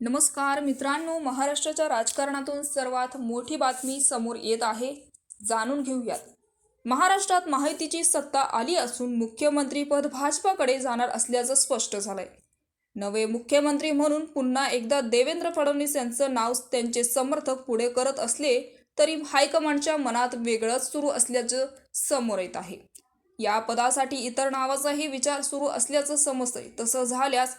नमस्कार मित्रांनो महाराष्ट्राच्या राजकारणातून सर्वात मोठी बातमी समोर येत आहे. जाणून घेऊयात. महाराष्ट्रात माहितीची सत्ता आली असून मुख्यमंत्रीपद भाजपाकडे जाणार असल्याचं स्पष्ट झालंय. नवे मुख्यमंत्री म्हणून पुन्हा एकदा देवेंद्र फडणवीस यांचं नाव त्यांचे समर्थक पुढे करत असले तरी हायकमांडच्या मनात वेगळंच सुरू असल्याचं समोर येत आहे. या पदासाठी इतर नावाचाही विचार सुरू असल्याचं समजतंय. तसं झाल्यास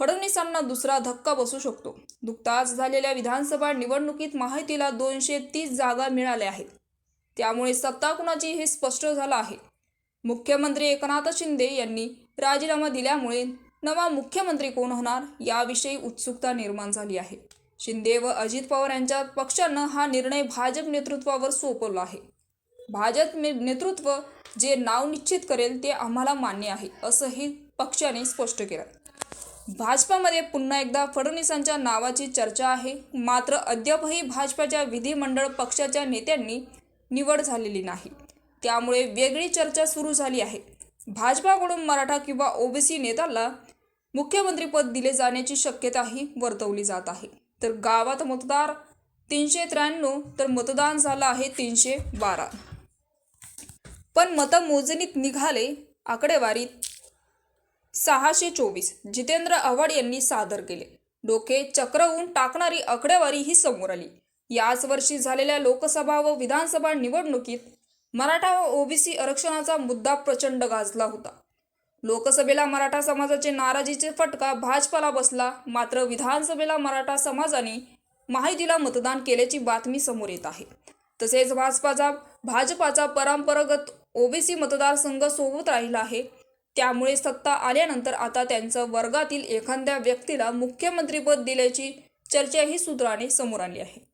फडणवीसांना दुसरा धक्का बसू शकतो. नुकताच झालेल्या विधानसभा निवडणुकीत माहितीला दोनशे तीस जागा मिळाल्या आहेत. त्यामुळे सत्ता कुणाची हे स्पष्ट झालं आहे. मुख्यमंत्री एकनाथ शिंदे यांनी राजीनामा दिल्यामुळे नवा मुख्यमंत्री कोण होणार याविषयी उत्सुकता निर्माण झाली आहे. शिंदे व अजित पवार यांच्या पक्षानं हा निर्णय भाजप नेतृत्वावर सोपवला आहे. भाजप ने- नेतृत्व जे नाव निश्चित करेल ते आम्हाला मान्य आहे असंही पक्षाने स्पष्ट केलं. भाजपामध्ये पुन्हा एकदा फडणवीसांच्या नावाची चर्चा आहे. मात्र अद्यापही भाजपाच्या विधिमंडळ पक्षाच्या नेत्यांनी निवड झालेली नाही. त्यामुळे वेगळी चर्चा सुरू झाली आहे. भाजपाकडून मराठा किंवा ओबीसी नेत्याला मुख्यमंत्रीपद दिले जाण्याची शक्यताही वर्तवली जात आहे. तर गावात मतदार तीनशे त्र्याण्णव तर मतदान झालं आहे तीनशे बारा. पण मतमोजणीत निघाले आकडेवारीत सहाशे चोवीस. जितेंद्र आव्हाड यांनी सादर केले. डोके चक्रवून टाकणारी आकडेवारी ही समोर आली. याच वर्षी झालेल्या लोकसभा व विधानसभा निवडणुकीत मराठा व ओबीसी आरक्षणाचा मुद्दा प्रचंड गाजला होता. लोकसभेला मराठा समाजाचे नाराजीचे फटका भाजपाला बसला मात्र विधानसभेला मराठा समाजाने माहितीला मतदान केल्याची बातमी समोर येत आहे. तसेच भाजपाचा भाजपाचा परंपरागत ओबीसी मतदारसंघ सोबत राहिला आहे. त्यामुळे सत्ता आल्यानंतर आता त्यांचं वर्गातील एखाद्या व्यक्तीला मुख्यमंत्रीपद दिल्याची चर्चाही सूत्राने समोर आली आहे.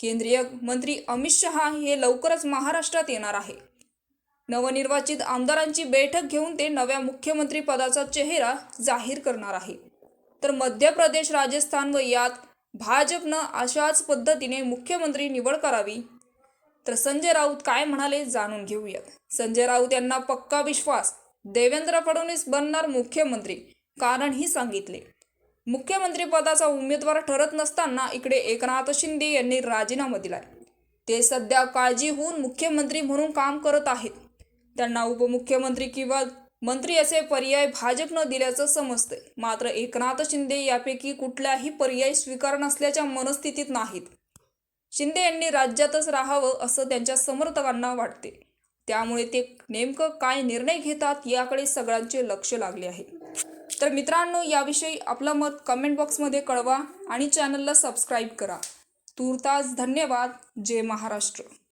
केंद्रीय मंत्री अमित शहा हे लवकरच महाराष्ट्रात येणार आहे. नवनिर्वाचित आमदारांची बैठक घेऊन ते नव्या मुख्यमंत्रीपदाचा चेहरा जाहीर करणार आहे. तर मध्य प्रदेश राजस्थान व यात भाजपनं अशाच पद्धतीने मुख्यमंत्री निवड करावी? तर संजय राऊत काय म्हणाले जाणून घेऊयात. संजय राऊत यांना पक्का विश्वास देवेंद्र फडणवीस बनणार मुख्यमंत्री कारणही सांगितले. मुख्यमंत्री पदाचा उमेदवार ठरत नसताना इकडे एकनाथ शिंदे यांनी राजीनामा दिलाय. ते सध्या काळजी होऊन मुख्यमंत्री म्हणून काम करत आहेत. त्यांना उपमुख्यमंत्री किंवा मंत्री असे पर्याय भाजपनं दिल्याचं समजतंय. मात्र एकनाथ शिंदे यापैकी कुठलाही पर्याय स्वीकार नसल्याच्या मनस्थितीत नाहीत. शिंदे यांनी राज्यातच राहावं असं त्यांच्या समर्थकांना वाटते त्यामुळे ते नेमकं काय निर्णय घेतात याकडे सगळ्यांचे लक्ष लागले आहे. तर मित्रांनो याविषयी आपलं मत कमेंट बॉक्समध्ये कळवा आणि चॅनलला सबस्क्राईब करा. तूर्तास धन्यवाद. जय महाराष्ट्र.